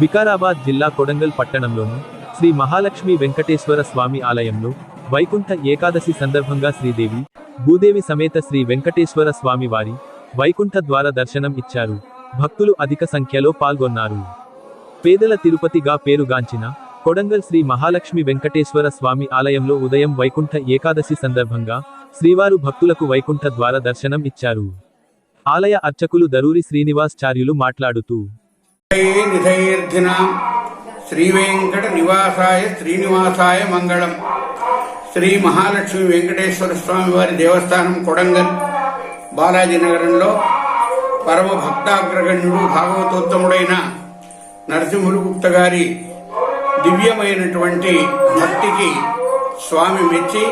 వికారాబాద్ జిల్లా కొడంగల్ పట్టణంలోని శ్రీ మహాలక్ష్మి వెంకటేశ్వర స్వామి ఆలయంలో వైకుంఠ ఏకాదశి సందర్భంగా శ్రీదేవి భూదేవి సమేత శ్రీ వెంకటేశ్వర స్వామి వారి వైకుంఠ ద్వార దర్శనం ఇచ్చారు. భక్తులు అధిక సంఖ్యలో పాల్గొన్నారు. పేదల తిరుపతిగా పేరుగాంచిన కొడంగల్ శ్రీ మహాలక్ష్మి వెంకటేశ్వర స్వామి ఆలయంలో ఉదయం వైకుంఠ ఏకాదశి సందర్భంగా శ్రీవారు భక్తులకు వైకుంఠ ద్వార దర్శనం ఇచ్చారు. ఆలయ అర్చకులు దరూరి శ్రీనివాస్ చార్యులు మాట్లాడుతూ శ్రీవేంకట నివాసాయ శ్రీనివాసాయ మంగళం. శ్రీ మహాలక్ష్మి వెంకటేశ్వర స్వామి వారి దేవస్థానం కొడంగల్. బాలాజీ నగరంలో పరమ భక్తాగ్రగణ్యుడు భాగవతోత్తముడైన నరసింహులు గుప్త గారి దివ్యమైనటువంటి భక్తికి స్వామి మెచ్చి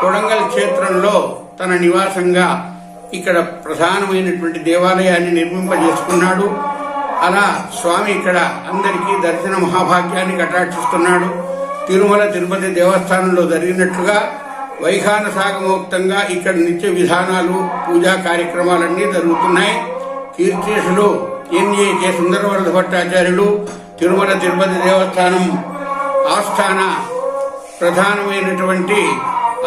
కొడంగల్ క్షేత్రంలో తన నివాసంగా ఇక్కడ ప్రధానమైనటువంటి దేవాలయాన్ని నిర్మింపజేసుకున్నాడు. అలా స్వామి ఇక్కడ అందరికీ దర్శన మహాభాగ్యాన్ని కటాక్షిస్తున్నాడు. తిరుమల తిరుపతి దేవస్థానంలో జరిగినట్లుగా వైఖాన సాగమోక్తంగా ఇక్కడ నిత్య విధానాలు పూజా కార్యక్రమాలన్నీ జరుగుతున్నాయి. కీర్తిశులు ఎన్ఏకే సుందరవరద భట్టాచార్యులు తిరుమల తిరుపతి దేవస్థానం ఆస్థాన ప్రధానమైనటువంటి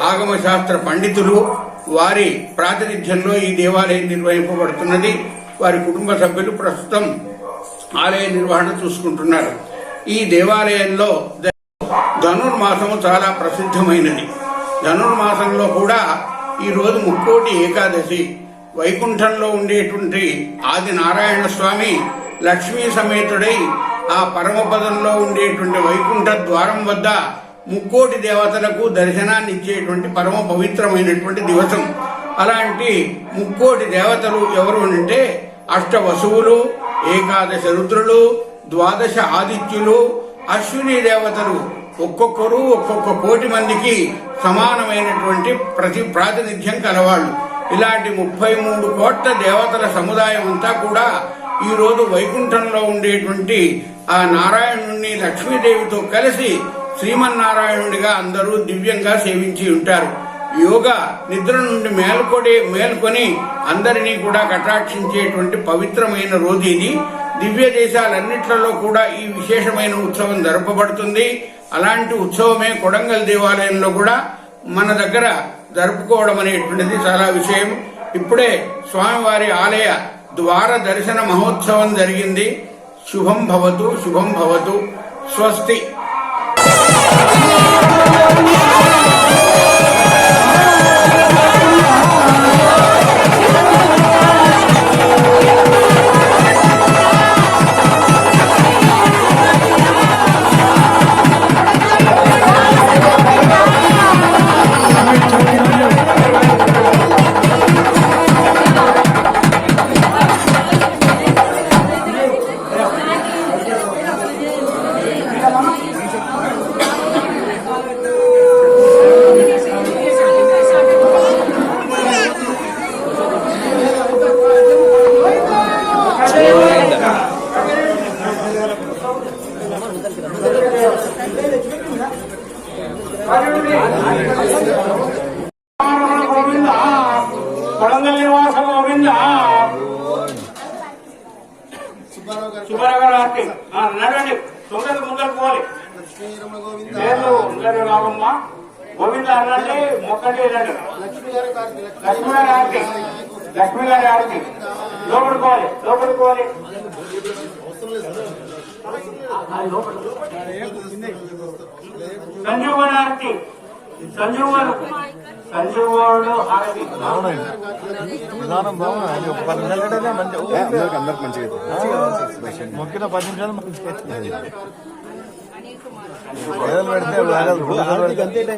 ఆగమ శాస్త్ర పండితులు వారి ప్రాతినిధ్యంలో ఈ దేవాలయం నిర్వహింపబడుతున్నది. వారి కుటుంబ సభ్యులు ప్రస్తుతం ఆలయ నిర్వహణ చూసుకుంటున్నారు. ఈ దేవాలయంలో ధనుర్మాసము చాలా ప్రసిద్ధమైనది. ధనుర్మాసంలో కూడా ఈరోజు ముక్కోటి ఏకాదశి. వైకుంఠంలో ఉండేటువంటి ఆది నారాయణ స్వామి లక్ష్మీ సమేతుడై ఆ పరమపదంలో ఉండేటువంటి వైకుంఠ ద్వారం వద్ద ముక్కోటి దేవతలకు దర్శనాన్ని ఇచ్చేటువంటి పరమ పవిత్రమైనటువంటి దివసం. అలాంటి ముక్కోటి దేవతలు ఎవరు అంటే అష్ట వసువులు ఏకాదశ రుద్రులు ద్వాదశ ఆదిత్యులు అశ్విని దేవతలు. ఒక్కొక్కరు ఒక్కొక్క కోటి మందికి సమానమైనటువంటి ప్రతి ప్రాతినిధ్యం కలవాళ్ళు. ఇలాంటి ముప్పై మూడు కోట్ల దేవతల సముదాయం అంతా కూడా ఈ రోజు వైకుంఠంలో ఉండేటువంటి ఆ నారాయణుణ్ణి లక్ష్మీదేవితో కలిసి శ్రీమన్నారాయణుడిగా అందరూ దివ్యంగా సేవించి ఉంటారు. యోగ నిద్ర నుండి మేల్కొడి మేల్కొని అందరినీ కూడా కటాక్షించేటువంటి పవిత్రమైన రోజు ఇది. దివ్య దేశాలన్నిట్లలో కూడా ఈ విశేషమైన ఉత్సవం జరపబడుతుంది. అలాంటి ఉత్సవమే కొడంగల్ దేవాలయంలో కూడా మన దగ్గర జరుపుకోవడం అనేటువంటిది చాలా విషయం. ఇప్పుడే స్వామివారి ఆలయ ద్వార దర్శన మహోత్సవం జరిగింది. శుభం భవతు శుభం భవతు. స్వస్తి. ఆ, నడవండి తొందరగా ముందరకు పోవాలి. లేదు ఉండదు రావమ్మా. గోవింద అనండి మొక్కటి రండి లక్ష్మీ గారి ఆర్తి. లక్ష్మీ గారి ఆర్తి. లోపడుకోవాలి లోపడుకోవాలి సంజీవ్ గారి ఆర్తి సంజీవ్ గారు సంజీవ్ గారు ఆర్తి విధానం అందరికి అందరికి మంచిగా మొక్కిన పది నిమిషాలు మొదలు పెడితే